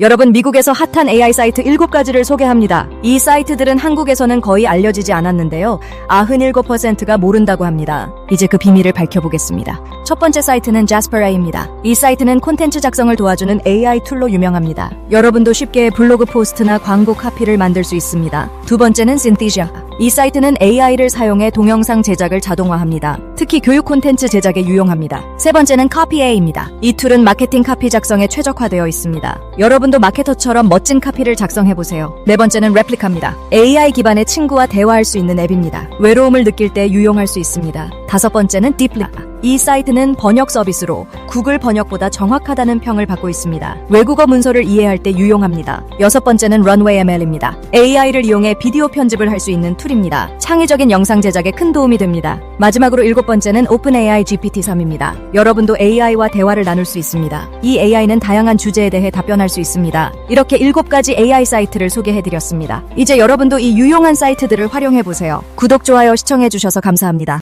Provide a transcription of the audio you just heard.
여러분 미국에서 핫한 AI 사이트 7가지를 소개합니다. 이 사이트들은 한국에서는 거의 알려지지 않았는데요. 97%가 모른다고 합니다. 이제 그 비밀을 밝혀보겠습니다. 첫 번째 사이트는 자스퍼A입니다. 이 사이트는 콘텐츠 작성을 도와주는 AI 툴로 유명합니다. 여러분도 쉽게 블로그 포스트나 광고 카피를 만들 수 있습니다. 두 번째는 신티샤. 이 사이트는 AI를 사용해 동영상 제작을 자동화합니다. 특히 교육 콘텐츠 제작에 유용합니다. 세 번째는 카피A입니다. 이 툴은 마케팅 카피 작성에 최적화되어 있습니다. 여러분도 마케터처럼 멋진 카피를 작성해보세요. 네 번째는 레플리카입니다. AI 기반의 친구와 대화할 수 있는 앱입니다. 외로움을 느낄 때 유용할 수 있습니다. 다섯 번째는 딥리카. 이 사이트는 번역 서비스로 구글 번역보다 정확하다는 평을 받고 있습니다. 외국어 문서를 이해할 때 유용합니다. 여섯 번째는 런웨이 ML입니다. AI를 이용해 비디오 편집을 할 수 있는 툴입니다. 창의적인 영상 제작에 큰 도움이 됩니다. 마지막으로 일곱 번째는 OpenAI GPT-3입니다. 여러분도 AI와 대화를 나눌 수 있습니다. 이 AI는 다양한 주제에 대해 답변할 수 있습니다. 이렇게 일곱 가지 AI 사이트를 소개해드렸습니다. 이제 여러분도 이 유용한 사이트들을 활용해보세요. 구독, 좋아요 시청해주셔서 감사합니다.